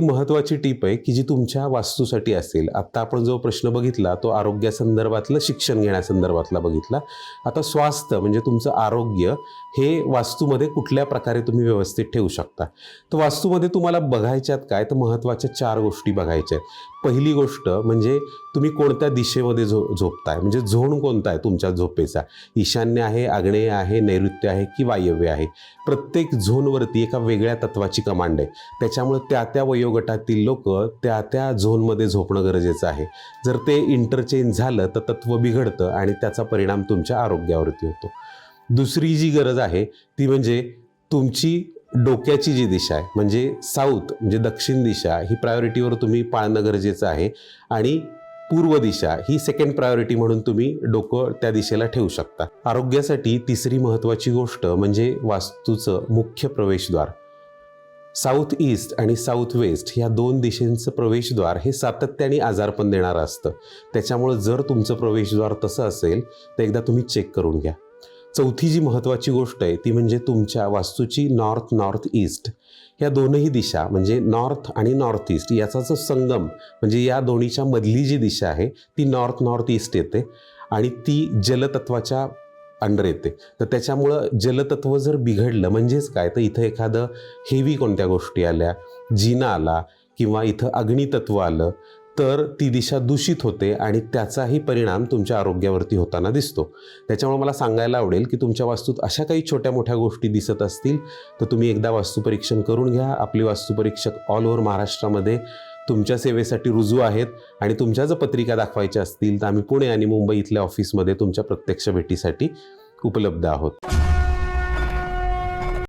महत्त्वाची टीप आहे की जी तुमच्या वास्तूसाठी असेल. आत्ता आपण जो प्रश्न बघितला तो आरोग्यासंदर्भातलं शिक्षण घेण्यासंदर्भातला बघितला. आता स्वास्थ्य म्हणजे तुमचं आरोग्य हे वास्तूमध्ये कुठल्या प्रकारे तुम्ही व्यवस्थित ठेवू शकता? तर वास्तूमध्ये तुम्हाला बघायच्यात काय? तर महत्त्वाच्या चार गोष्टी बघायच्या आहेत. पहिली गोष्ट म्हणजे तुम्ही कोणत्या दिशेमध्ये झो झोपताय? म्हणजे झोन कोणता आहे तुमच्या झोपेचा? ईशान्य आहे आग्नेय आहे नैऋत्य आहे की वायव्य आहे? प्रत्येक झोनवरती एका वेगळ्या तत्वाची कमांड आहे. त्याच्यामुळे त्या त्या वयोगटातील लोक त्या त्या झोनमध्ये झोपणं गरजेचं आहे. जर ते इंटरचेंज झालं तर तत्व बिघडतं आणि त्याचा परिणाम तुमच्या आरोग्यावरती होतो. दुसरी जी गरज आहे ती म्हणजे तुमची डोक्याची जी दिशा आहे म्हणजे साऊथ म्हणजे दक्षिण दिशा ही प्रायोरिटीवर तुम्ही पाळणं गरजेचं आहे. आणि पूर्व दिशा ही सेकंड प्रायोरिटी म्हणून तुम्ही डोकं त्या दिशेला ठेवू शकता. आरोग्यासाठी तिसरी महत्त्वाची गोष्ट म्हणजे वास्तूचं मुख्य प्रवेशद्वार. साऊथ ईस्ट आणि साऊथ वेस्ट ह्या दोन दिशेंचं प्रवेशद्वार हे सातत्याने आजारपण देणारं असतं. त्याच्यामुळं जर तुमचं प्रवेशद्वार तसं असेल तर एकदा तुम्ही चेक करून घ्या. चौथी जी महत्त्वाची गोष्ट आहे ती म्हणजे तुमच्या वास्तूची नॉर्थ नॉर्थ ईस्ट या दोनही दिशा म्हणजे नॉर्थ आणि नॉर्थ ईस्ट याचा जो संगम म्हणजे या दोन्हीच्या मधली जी दिशा आहे ती नॉर्थ नॉर्थ ईस्ट येते आणि ती जलतत्वाच्या अंडर येते. तर त्याच्यामुळं जलतत्व जर बिघडलं म्हणजेच काय? तर इथं एखादं हेवी कोणत्या गोष्टी आल्या? जिना आला किंवा इथं अग्नितत्व आलं तर ती दिशा दूषित होते आणि त्याचाही परिणाम तुमच्या आरोग्यावरती होताना दिसतो. त्याच्यामुळे मला सांगायला आवडेल की तुमच्या वास्तूत अशा काही छोट्या मोठ्या गोष्टी दिसत असतील तर तुम्ही एकदा वास्तुपरीक्षण करून घ्या. आपली वास्तुपरीक्षक ऑल ओव्हर महाराष्ट्रामध्ये तुमच्या सेवेसाठी रुजू आहेत आणि तुमच्या जर पत्रिका दाखवायच्या असतील तर आम्ही पुणे आणि मुंबई इथल्या ऑफिसमध्ये तुमच्या प्रत्यक्ष भेटीसाठी उपलब्ध आहोत.